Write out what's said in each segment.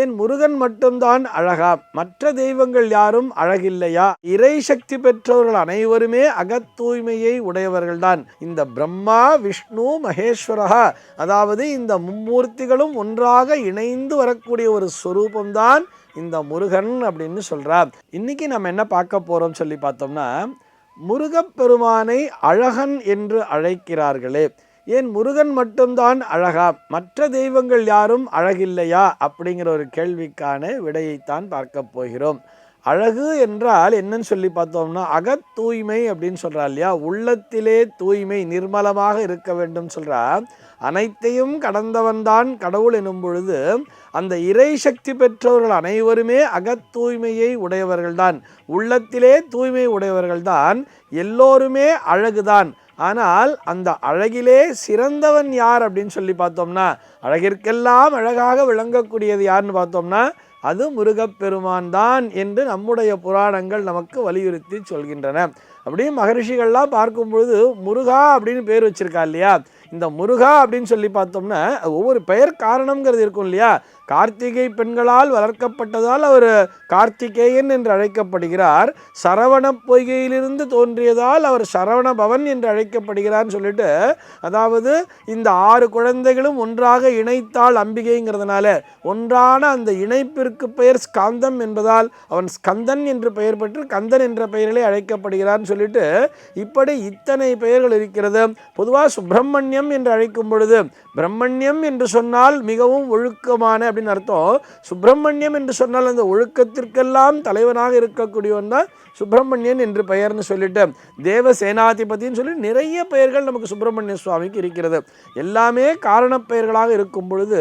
ஏன் முருகன் மட்டும்தான் அழகா? மற்ற தெய்வங்கள் யாரும் அழகில்லையா? இறை சக்தி பெற்றவர்கள் அனைவருமே அகத்தூய்மையை உடையவர்கள்தான். இந்த பிரம்மா விஷ்ணு மகேஸ்வரகா அதாவது இந்த மும்மூர்த்திகளும் ஒன்றாக இணைந்து வரக்கூடிய ஒரு ஸ்வரூபம்தான் இந்த முருகன் அப்படின்னு சொல்றார். இன்னைக்கு நம்ம என்ன பார்க்க போறோம் சொல்லி பார்த்தோம்னா முருகப்பெருமானை அழகன் என்று அழைக்கிறார்களே. ஏன் முருகன் மட்டும்தான் அழகா? மற்ற தெய்வங்கள் யாரும் அழகில்லையா? அப்படிங்கிற ஒரு கேள்விக்கான விடையைத்தான் பார்க்க போகிறோம். அழகு என்றால் என்னன்னு சொல்லி பார்த்தோம்னா அகத் தூய்மை அப்படின்னு சொல்கிறா இல்லையா? உள்ளத்திலே தூய்மை நிர்மலமாக இருக்க வேண்டும் சொல்கிறா அனைத்தையும் கடந்தவன்தான் கடவுள் எனும் பொழுது அந்த இறை சக்தி பெற்றவர்கள் அனைவருமே அகத் தூய்மையை உடையவர்கள்தான். உள்ளத்திலே தூய்மை உடையவர்கள்தான். எல்லோருமே அழகுதான். ஆனால் அந்த அழகிலே சிறந்தவன் யார் அப்படின்னு சொல்லி பார்த்தோம்னா அழகிற்கெல்லாம் அழகாக விளங்கக்கூடியது யாருன்னு பார்த்தோம்னா அது முருகப்பெருமான் தான் என்று நம்முடைய புராணங்கள் நமக்கு வலியுறுத்தி சொல்கின்றன. அப்படியே மகரிஷிகள்லாம் பார்க்கும் பொழுது முருகா அப்படின்னு பேர் வச்சிருக்கா இல்லையா? இந்த முருகா அப்படின்னு சொல்லி பார்த்தோம்னா ஒவ்வொரு பெயர் காரணம்ங்கிறது இருக்கும் இல்லையா? கார்த்திகை பெண்களால் வளர்க்கப்பட்டதால் அவர் கார்த்திகேயன் என்று அழைக்கப்படுகிறார். சரவண பொய்கையிலிருந்து தோன்றியதால் அவர் சரவண பவன் என்று அழைக்கப்படுகிறார்னு சொல்லிட்டு அதாவது இந்த ஆறு குழந்தைகளும் ஒன்றாக இணைத்தாள் அம்பிகைங்கிறதுனால ஒன்றான அந்த இணைப்பிற்கு பெயர் ஸ்காந்தம் என்பதால் அவன் ஸ்கந்தன் என்று பெயர் பெற்று கந்தன் என்ற பெயரிலே அழைக்கப்படுகிறார்னு சொல்லிட்டு இப்படி இத்தனை பெயர்கள் இருக்கிறது. பொதுவாக சுப்பிரமணியம் என்று அழைக்கும் பொழுது பிரம்மண்யம் என்று சொன்னால் மிகவும் ஒழுக்கமான அப்படின்னு அர்த்தம் சுப்பிரமணியம் என்று சொன்னால் அந்த ஒழுக்கத்திற்கெல்லாம் தலைவனாக இருக்கக்கூடியவன் தான் சுப்பிரமணியன் என்று பெயர்னு சொல்லிட்டு தேவ சேனாதிபதினு சொல்லி நிறைய பெயர்கள் நமக்கு சுப்பிரமணிய சுவாமிக்கு இருக்கிறது. எல்லாமே காரணப் பெயர்களாக இருக்கும் பொழுது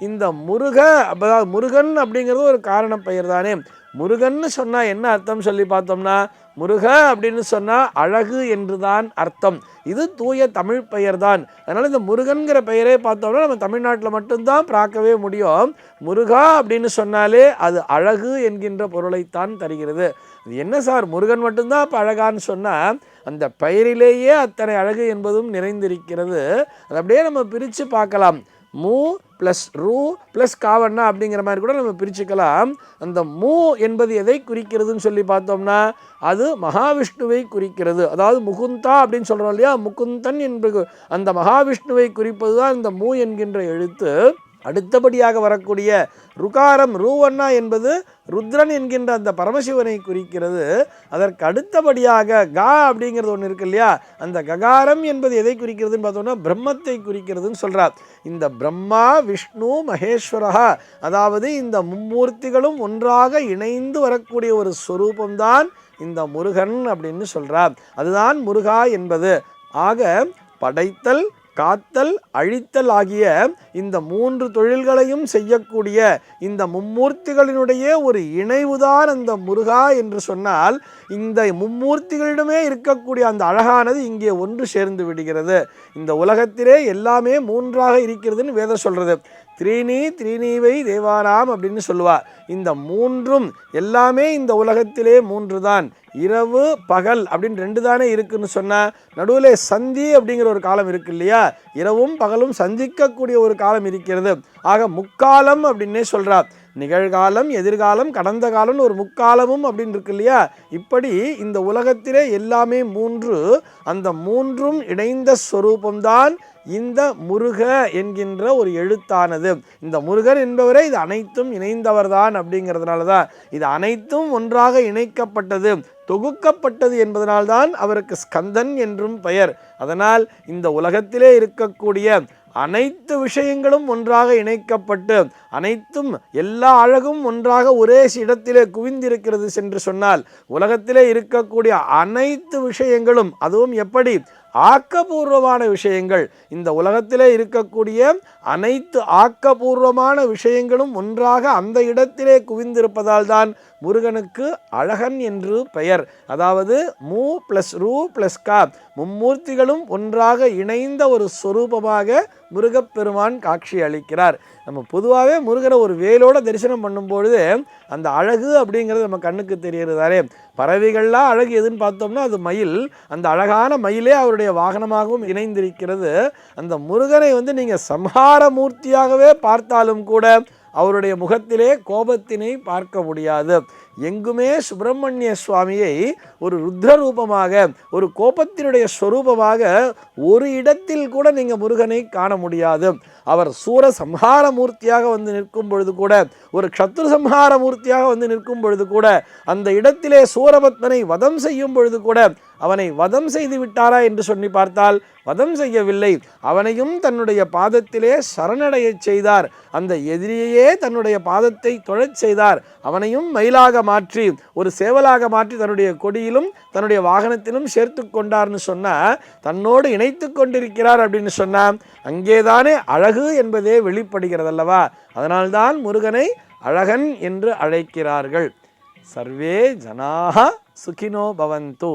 இந்த முருக அதாவது முருகன் அப்படிங்கிறது ஒரு காரண பெயர் தானே. முருகன்னு சொன்னால் என்ன அர்த்தம் சொல்லி பார்த்தோம்னா முருக அப்படின்னு சொன்னால் அழகு என்று தான் அர்த்தம். இது தூய தமிழ் பெயர் தான் அதனால் இந்த முருகன்கிற பெயரே பார்த்தோம்னா நம்ம தமிழ்நாட்டில் மட்டும்தான் பார்க்கவே முடியும். முருகா அப்படின்னு சொன்னாலே அது அழகு என்கின்ற பொருளைத்தான் தருகிறது. இது என்ன சார்? முருகன் மட்டும்தான் இப்போ அழகான்னு சொன்னால் அந்த பெயரிலேயே அத்தனை அழகு என்பதும் நிறைந்திருக்கிறது. அதை அப்படியே நம்ம பிரித்து பார்க்கலாம். மூ ப்ளஸ் ரூ ப்ளஸ் காவண்ணா அப்படிங்கிற மாதிரி கூட நம்ம பிரிச்சுக்கலாம். அந்த மூ என்பது எதை குறிக்கிறதுன்னு சொல்லி பார்த்தோம்னா அது மகாவிஷ்ணுவை குறிக்கிறது. அதாவது முகுந்தா அப்படின்னு சொல்கிறோம் இல்லையா? முகுந்தன் என்பது அந்த மகாவிஷ்ணுவை குறிப்பது தான் இந்த மூ என்கின்ற எழுத்து. அடுத்தபடியாக வரக்கூடிய ருகாரம் ரூவண்ணா என்பது ருத்ரன் என்கின்ற அந்த பரமசிவனை குறிக்கிறது. அதற்கு அடுத்தபடியாக கா அப்படிங்கிறது ஒன்று இருக்கு இல்லையா? அந்த ககாரம் என்பது எதை குறிக்கிறதுன்னு பார்த்தோம்னா பிரம்மத்தை குறிக்கிறதுன்னு சொல்கிறார் இந்த பிரம்மா விஷ்ணு மகேஸ்வரா அதாவது இந்த மும்மூர்த்திகளும் ஒன்றாக இணைந்து வரக்கூடிய ஒரு ஸ்வரூபம்தான் இந்த முருகன் அப்படின்னு சொல்கிறார் அதுதான் முருகா என்பது. ஆக படைத்தல் காத்தல் அழித்தல் ஆகிய இந்த மூன்று தொழில்களையும் செய்யக்கூடிய இந்த மும்மூர்த்திகளினுடைய ஒரு இணைவுதான் அந்த முருகா என்று சொன்னால் இந்த மும்மூர்த்திகளிடமே இருக்கக்கூடிய அந்த அழகானது இங்கே ஒன்று சேர்ந்து விடுகிறது. இந்த உலகத்திலே எல்லாமே மூன்றாக இருக்கிறதுன்னு வேதம் சொல்கிறது த்ரீனி த்ரீனீவை தேவானாம் அப்படின்னு சொல்லுவார். இந்த மூன்றும் எல்லாமே இந்த உலகத்திலே மூன்று தான் இரவு பகல் அப்படின்னு ரெண்டு தானே இருக்குன்னு சொன்னால் நடுவில் சந்தி அப்படிங்கிற ஒரு காலம் இருக்கு இல்லையா? இரவும் பகலும் சந்திக்கக்கூடிய ஒரு காலம் இருக்கிறது. ஆக முக்காலம் அப்படின்னே சொல்கிறார் நிகழ்காலம் எதிர்காலம் கடந்த காலம்னு ஒரு முக்காலமும் அப்படின்னு இருக்கு இல்லையா? இப்படி இந்த உலகத்திலே எல்லாமே மூன்று அந்த மூன்றும் இணைந்த ஸ்வரூபம்தான் இந்த முருக என்கின்ற ஒரு எழுத்தானது. இந்த முருகர் என்பவரே இது அனைத்தும் இணைந்தவர்தான் அப்படிங்கிறதுனால தான் இது அனைத்தும் ஒன்றாக இணைக்கப்பட்டது தொகுக்கப்பட்டது என்பதனால்தான் அவருக்கு ஸ்கந்தன் என்றும் பெயர். அதனால் இந்த உலகத்திலே இருக்கக்கூடிய அனைத்து விஷயங்களும் ஒன்றாக இணைக்கப்பட்டு அனைத்தும் எல்லா அழகும் ஒன்றாக ஒரே இடத்திலே குவிந்திருக்கிறது சென்று சொன்னால் உலகத்திலே இருக்கக்கூடிய அனைத்து விஷயங்களும் அதுவும் எப்படி? ஆக்கபூர்வமான விஷயங்கள். இந்த உலகத்திலே இருக்கக்கூடிய அனைத்து ஆக்கபூர்வமான விஷயங்களும் ஒன்றாக அந்த இடத்திலே குவிந்திருப்பதால் தான் முருகனுக்கு அழகன் என்று பெயர். அதாவது மூ ப்ளஸ் ரூ ப்ளஸ் கா. மும்மூர்த்திகளும் ஒன்றாக இணைந்த ஒரு சொரூபமாக முருகப்பெருமான் காட்சி அளிக்கிறார். நம்ம பொதுவாகவே முருகனை ஒரு வேலோட தரிசனம் பண்ணும்பொழுது அந்த அழகு அப்படிங்கிறது நம்ம கண்ணுக்கு தெரியறதாலே பறவைகள்லாம் அழகு எதுன்னு பார்த்தோம்னா அது மயில். அந்த அழகான மயிலே அவருடைய வாகனமாகவும் இணைந்திருக்கிறது. அந்த முருகனை வந்து நீங்கள் சம்ஹார மூர்த்தியாகவே பார்த்தாலும் கூட அவருடைய முகத்திலே கோபத்தினை பார்க்க முடியாது. எங்குமே சுப்பிரமணிய சுவாமியை ஒரு ருத்ரரூபமாக ஒரு கோபத்தினுடைய ஸ்வரூபமாக ஒரு இடத்தில் கூட நீங்கள் முருகனை காண முடியாது. அவர் சூர சம்ஹார மூர்த்தியாக வந்து நிற்கும் பொழுது கூட ஒரு க்ஷத்ரு சம்ஹார மூர்த்தியாக வந்து நிற்கும் பொழுது கூட அந்த இடத்திலே சூரபத்மனை வதம் செய்யும் பொழுது கூட அவனை வதம் செய்து விட்டாரா என்று சொல்லி பார்த்தால் வதம் செய்யவில்லை. அவனையும் தன்னுடைய பாதத்திலே சரணடையச் செய்தார். அந்த எதிரியையே தன்னுடைய பாதத்தை தொழச் செய்தார். அவனையும் மயிலாக மாற்றி ஒரு சேவலாக மாற்றி தன்னுடைய கொடியிலும் தன்னுடைய வாகனத்திலும் சேர்த்து கொண்டார்னு சொன்னால் தன்னோடு இணைத்து கொண்டிருக்கிறார் அப்படின்னு சொன்னால் அங்கேதானே அழகு என்பதே வெளிப்படுகிறது அல்லவா அதனால்தான் முருகனை அழகன் என்று அழைக்கிறார்கள். சர்வே ஜனாக சுகினோ பவந்து.